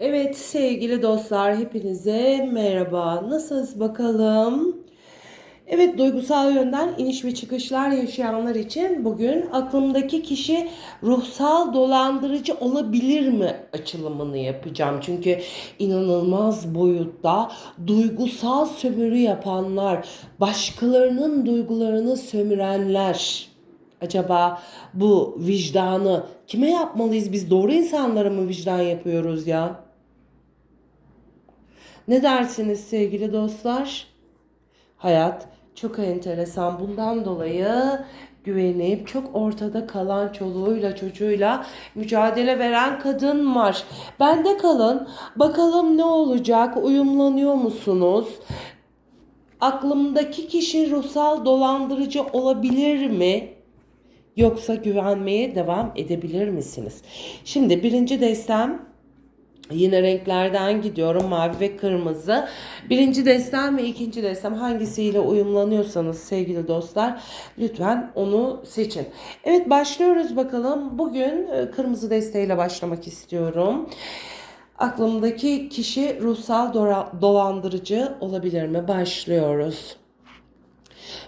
Evet sevgili dostlar hepinize merhaba. Nasılsınız bakalım? Evet duygusal yönden iniş ve çıkışlar yaşayanlar için bugün aklımdaki kişi ruhsal dolandırıcı olabilir mi açılımını yapacağım. Çünkü inanılmaz boyutta duygusal sömürü yapanlar, başkalarının duygularını sömürenler. Acaba bu vicdanı kime yapmalıyız? Biz doğru insanlara mı vicdan yapıyoruz ya? Ne dersiniz sevgili dostlar? Hayat çok enteresan. Bundan dolayı güvenip çok ortada kalan çoluğuyla çocuğuyla mücadele veren kadın var. Bende kalın. Bakalım ne olacak? Uyumlanıyor musunuz? Aklımdaki kişi ruhsal dolandırıcı olabilir mi? Yoksa güvenmeye devam edebilir misiniz? Şimdi birinci destem Yine renklerden gidiyorum mavi ve kırmızı. Birinci destem ve ikinci destem hangisiyle uyumlanıyorsanız sevgili dostlar lütfen onu seçin. Evet başlıyoruz bakalım. Bugün e, kırmızı desteğiyle başlamak istiyorum. Aklımdaki kişi ruhsal dolandırıcı olabilir mi? Başlıyoruz.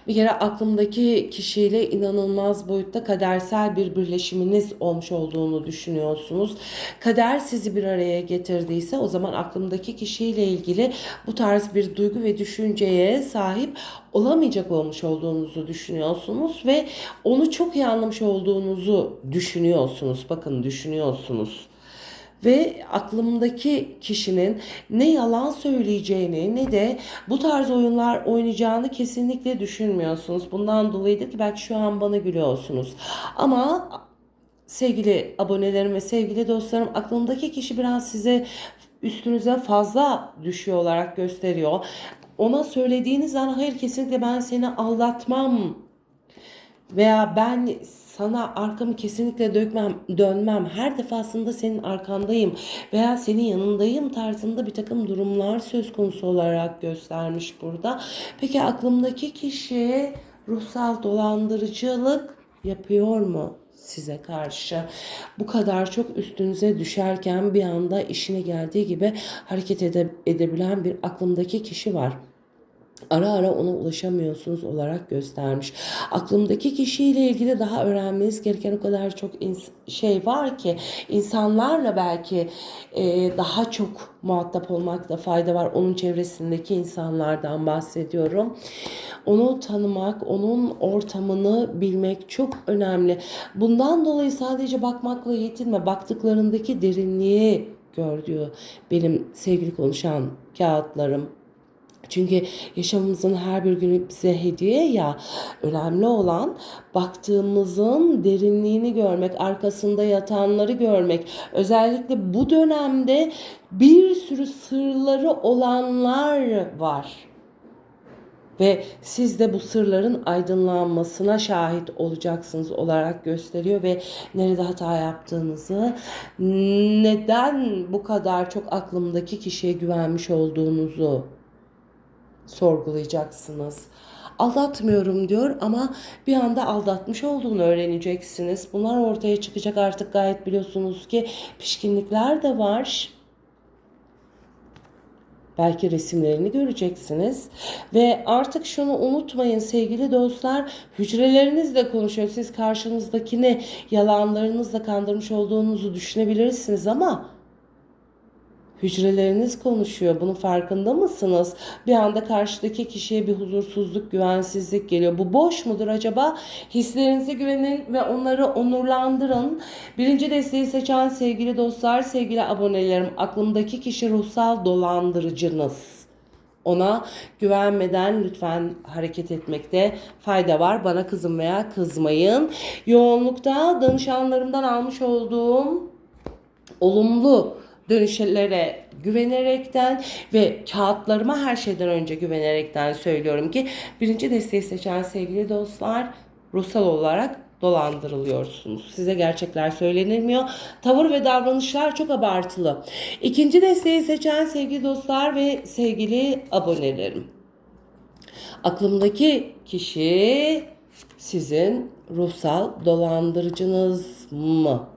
Bir kere aklımdaki kişiyle inanılmaz boyutta kadersel bir birleşiminiz olmuş olduğunu düşünüyorsunuz. Kader sizi bir araya getirdiyse o zaman aklımdaki kişiyle ilgili bu tarz bir duygu ve düşünceye sahip olamayacak olmuş olduğunuzu düşünüyorsunuz ve onu çok iyi anlamış olduğunuzu düşünüyorsunuz. Bakın düşünüyorsunuz ve aklımdaki kişinin ne yalan söyleyeceğini ne de bu tarz oyunlar oynayacağını kesinlikle düşünmüyorsunuz. Bundan dolayıdır ki belki şu an bana gülüyorsunuz. Ama sevgili abonelerim ve sevgili dostlarım aklımdaki kişi biraz size üstünüze fazla düşüyor olarak gösteriyor. Ona söylediğiniz an hayır kesinlikle ben seni aldatmam veya ben sana arkamı kesinlikle dökmem, dönmem. Her defasında senin arkandayım veya senin yanındayım tarzında bir takım durumlar söz konusu olarak göstermiş burada. Peki aklımdaki kişi ruhsal dolandırıcılık yapıyor mu? size karşı bu kadar çok üstünüze düşerken bir anda işine geldiği gibi hareket ede, edebilen bir aklımdaki kişi var ara ara ona ulaşamıyorsunuz olarak göstermiş. Aklımdaki kişiyle ilgili daha öğrenmeniz gereken o kadar çok şey var ki insanlarla belki e, daha çok muhatap olmakta fayda var. Onun çevresindeki insanlardan bahsediyorum. Onu tanımak, onun ortamını bilmek çok önemli. Bundan dolayı sadece bakmakla yetinme. Baktıklarındaki derinliği gör diyor benim sevgili konuşan kağıtlarım. Çünkü yaşamımızın her bir günü bize hediye ya önemli olan baktığımızın derinliğini görmek, arkasında yatanları görmek. Özellikle bu dönemde bir sürü sırları olanlar var. Ve siz de bu sırların aydınlanmasına şahit olacaksınız olarak gösteriyor ve nerede hata yaptığınızı, neden bu kadar çok aklımdaki kişiye güvenmiş olduğunuzu sorgulayacaksınız. Aldatmıyorum diyor ama bir anda aldatmış olduğunu öğreneceksiniz. Bunlar ortaya çıkacak artık gayet biliyorsunuz ki pişkinlikler de var. Belki resimlerini göreceksiniz. Ve artık şunu unutmayın sevgili dostlar. Hücrelerinizle konuşuyor. Siz karşınızdakini yalanlarınızla kandırmış olduğunuzu düşünebilirsiniz ama Hücreleriniz konuşuyor. Bunun farkında mısınız? Bir anda karşıdaki kişiye bir huzursuzluk, güvensizlik geliyor. Bu boş mudur acaba? Hislerinize güvenin ve onları onurlandırın. Birinci desteği seçen sevgili dostlar, sevgili abonelerim. Aklımdaki kişi ruhsal dolandırıcınız. Ona güvenmeden lütfen hareket etmekte fayda var. Bana kızın veya kızmayın. Yoğunlukta danışanlarımdan almış olduğum olumlu dönüşlere güvenerekten ve kağıtlarıma her şeyden önce güvenerekten söylüyorum ki birinci desteği seçen sevgili dostlar ruhsal olarak dolandırılıyorsunuz. Size gerçekler söylenilmiyor. Tavır ve davranışlar çok abartılı. İkinci desteği seçen sevgili dostlar ve sevgili abonelerim. Aklımdaki kişi sizin ruhsal dolandırıcınız mı?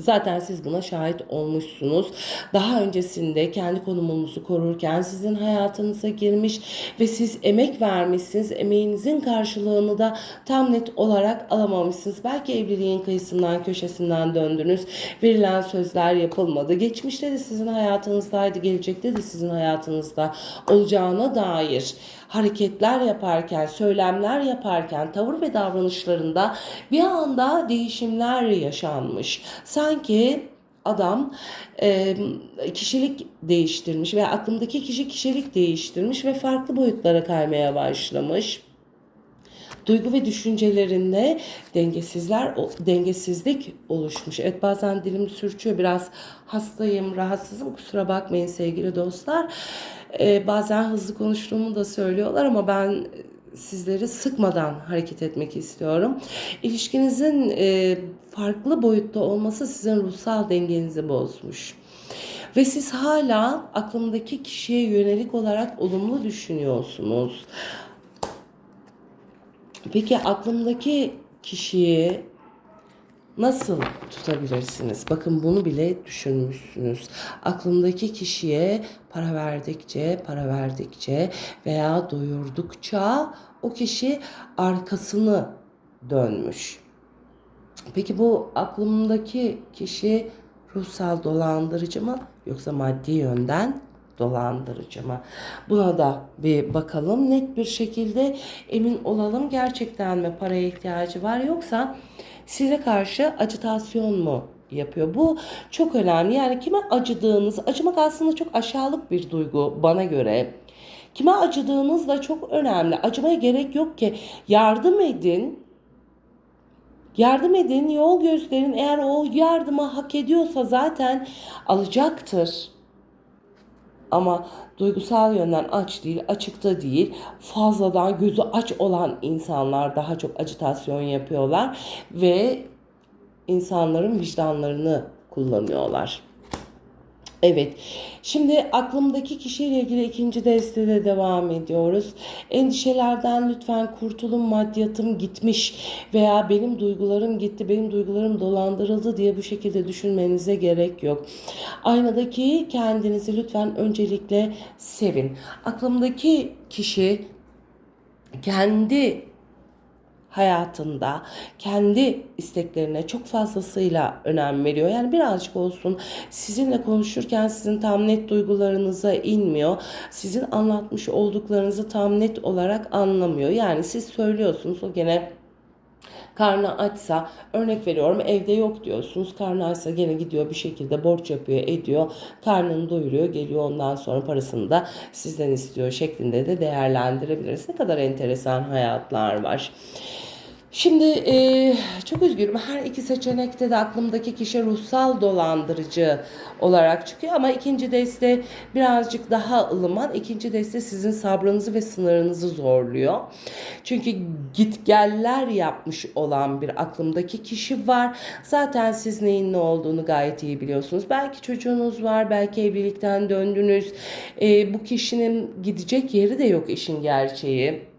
Zaten siz buna şahit olmuşsunuz. Daha öncesinde kendi konumunuzu korurken sizin hayatınıza girmiş ve siz emek vermişsiniz. Emeğinizin karşılığını da tam net olarak alamamışsınız. Belki evliliğin kıyısından, köşesinden döndünüz. Verilen sözler yapılmadı. Geçmişte de sizin hayatınızdaydı, gelecekte de sizin hayatınızda olacağına dair hareketler yaparken, söylemler yaparken, tavır ve davranışlarında bir anda değişimler yaşanmış. Sanki adam e, kişilik değiştirmiş ve aklımdaki kişi kişilik değiştirmiş ve farklı boyutlara kaymaya başlamış. Duygu ve düşüncelerinde dengesizler dengesizlik oluşmuş. Evet bazen dilim sürçüyor. Biraz hastayım, rahatsızım. Kusura bakmayın sevgili dostlar. Ee, bazen hızlı konuştuğumu da söylüyorlar ama ben sizleri sıkmadan hareket etmek istiyorum. İlişkinizin e, farklı boyutta olması sizin ruhsal dengenizi bozmuş. Ve siz hala aklımdaki kişiye yönelik olarak olumlu düşünüyorsunuz. Peki aklımdaki kişiyi nasıl tutabilirsiniz? Bakın bunu bile düşünmüşsünüz. Aklımdaki kişiye para verdikçe, para verdikçe veya doyurdukça o kişi arkasını dönmüş. Peki bu aklımdaki kişi ruhsal dolandırıcı mı yoksa maddi yönden dolandırıcı mı? Buna da bir bakalım. Net bir şekilde emin olalım gerçekten mi paraya ihtiyacı var yoksa size karşı acitasyon mu yapıyor? Bu çok önemli. Yani kime acıdığınız, acımak aslında çok aşağılık bir duygu bana göre. Kime acıdığınız da çok önemli. Acımaya gerek yok ki. Yardım edin. Yardım edin, yol gösterin. Eğer o yardımı hak ediyorsa zaten alacaktır. Ama duygusal yönden aç değil, açıkta değil. Fazladan gözü aç olan insanlar daha çok acitasyon yapıyorlar ve insanların vicdanlarını kullanıyorlar. Evet. Şimdi aklımdaki kişiyle ilgili ikinci destede devam ediyoruz. Endişelerden lütfen kurtulun maddiyatım gitmiş veya benim duygularım gitti, benim duygularım dolandırıldı diye bu şekilde düşünmenize gerek yok. Aynadaki kendinizi lütfen öncelikle sevin. Aklımdaki kişi kendi hayatında kendi isteklerine çok fazlasıyla önem veriyor. Yani birazcık olsun sizinle konuşurken sizin tam net duygularınıza inmiyor. Sizin anlatmış olduklarınızı tam net olarak anlamıyor. Yani siz söylüyorsunuz o gene Karnı açsa örnek veriyorum evde yok diyorsunuz. Karnı açsa gene gidiyor bir şekilde borç yapıyor ediyor. Karnını doyuruyor geliyor ondan sonra parasını da sizden istiyor şeklinde de değerlendirebiliriz. Ne kadar enteresan hayatlar var. Şimdi e, çok üzgünüm. Her iki seçenekte de aklımdaki kişi ruhsal dolandırıcı olarak çıkıyor. Ama ikinci deste birazcık daha ılıman. İkinci deste sizin sabrınızı ve sınırınızı zorluyor. Çünkü gitgeller yapmış olan bir aklımdaki kişi var. Zaten siz neyin ne olduğunu gayet iyi biliyorsunuz. Belki çocuğunuz var, belki evlilikten döndünüz. E, bu kişinin gidecek yeri de yok işin gerçeği.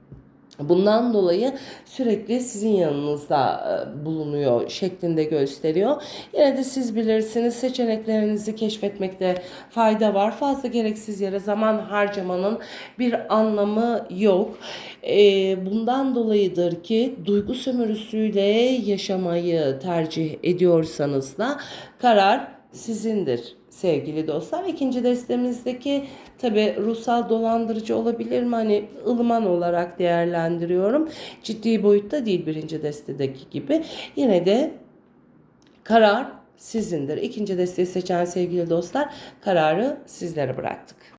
Bundan dolayı sürekli sizin yanınızda e, bulunuyor şeklinde gösteriyor. Yine de siz bilirsiniz seçeneklerinizi keşfetmekte fayda var. Fazla gereksiz yere zaman harcamanın bir anlamı yok. E, bundan dolayıdır ki duygu sömürüsüyle yaşamayı tercih ediyorsanız da karar sizindir sevgili dostlar. İkinci destemizdeki tabi ruhsal dolandırıcı olabilir mi? Hani ılıman olarak değerlendiriyorum. Ciddi boyutta değil birinci destedeki gibi. Yine de karar sizindir. İkinci desteği seçen sevgili dostlar kararı sizlere bıraktık.